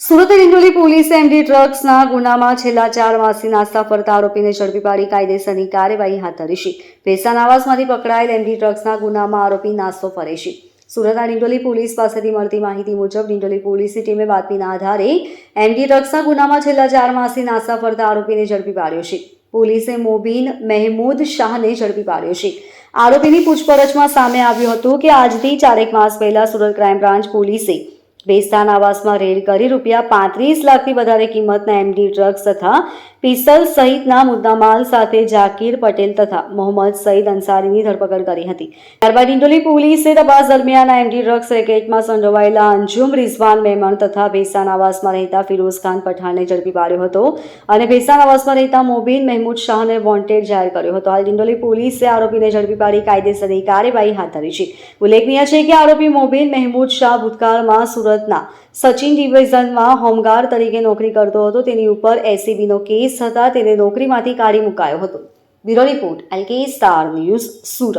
સુરત ડિંડોલી પોલીસે એમડી ડ્રગ્સના ગુનામાં છેલ્લા ચાર માસથી નાસ્તા ફરતા આરોપીને ઝડપી પાડી કાયદેસરની કાર્યવાહી હાથ ધરી છે. ભેસાન આવાસમાંથી પકડાયેલ એમડી ડ્રગ્સના ગુનામાં આરોપી નાસ્તો ફરે છે. સુરતના ડિંડોલી પોલીસ પાસેથી મળતી માહિતી મુજબ ડિંડોલી પોલીસની ટીમે બાતમીના આધારે એમડી ડ્રગ્સના ગુનામાં છેલ્લા ચાર માસથી નાસ્તા ફરતા આરોપીને ઝડપી પાડ્યો છે. પોલીસે મોબીન મહેમૂદ શાહને ઝડપી પાડ્યો છે. આરોપીની પૂછપરછમાં સામે આવ્યું હતું કે આજથી ચારેક માસ પહેલા સુરત ક્રાઇમ બ્રાન્ચ પોલીસે બેસ્તાન આવાસમાં રેડ કરી રૂપિયા પાંત્રીસ લાખથી વધારે કિંમતના એમડી ડ્રગ્સ તથા પિસ્તલ સહિતના મુદ્દામાલ સાથે જાકીર પટેલ તથા મોહમ્મદ સઈદ અંસારીની ધરપકડ કરી હતી. ત્યારબાદ ઇન્ડોલી પોલીસે તપાસ દરમિયાન એમડી ડ્રગ્સ રેકેટમાં સંડોવાયેલા અંજુમ રિઝવાન મેમણ તથા ભેસાન આવાસમાં રહેતા ફિરોઝ ખાન પઠાણને ઝડપી પાડ્યો હતો અને ભેસાન આવાસમાં રહેતા મોબીન મહેમૂદ શાહને વોન્ટેડ જાહેર કર્યો હતો. હાલ ડિંડોલી પોલીસે આરોપીને ઝડપી પાડી કાયદેસરની કાર્યવાહી હાથ ધરી છે. ઉલ્લેખનીય છે કે આરોપી મોબીન મહેમૂદ શાહ ભૂતકાળમાં સુરતના સચિન ડિવિઝનમાં હોમગાર્ડ તરીકે નોકરી કરતો હતો. તેની ઉપર એસીબીનો કેસ થતાં તેને નોકરીમાંથી કાઢી મુકાયો હતો. Bureau report, L K star news Surat.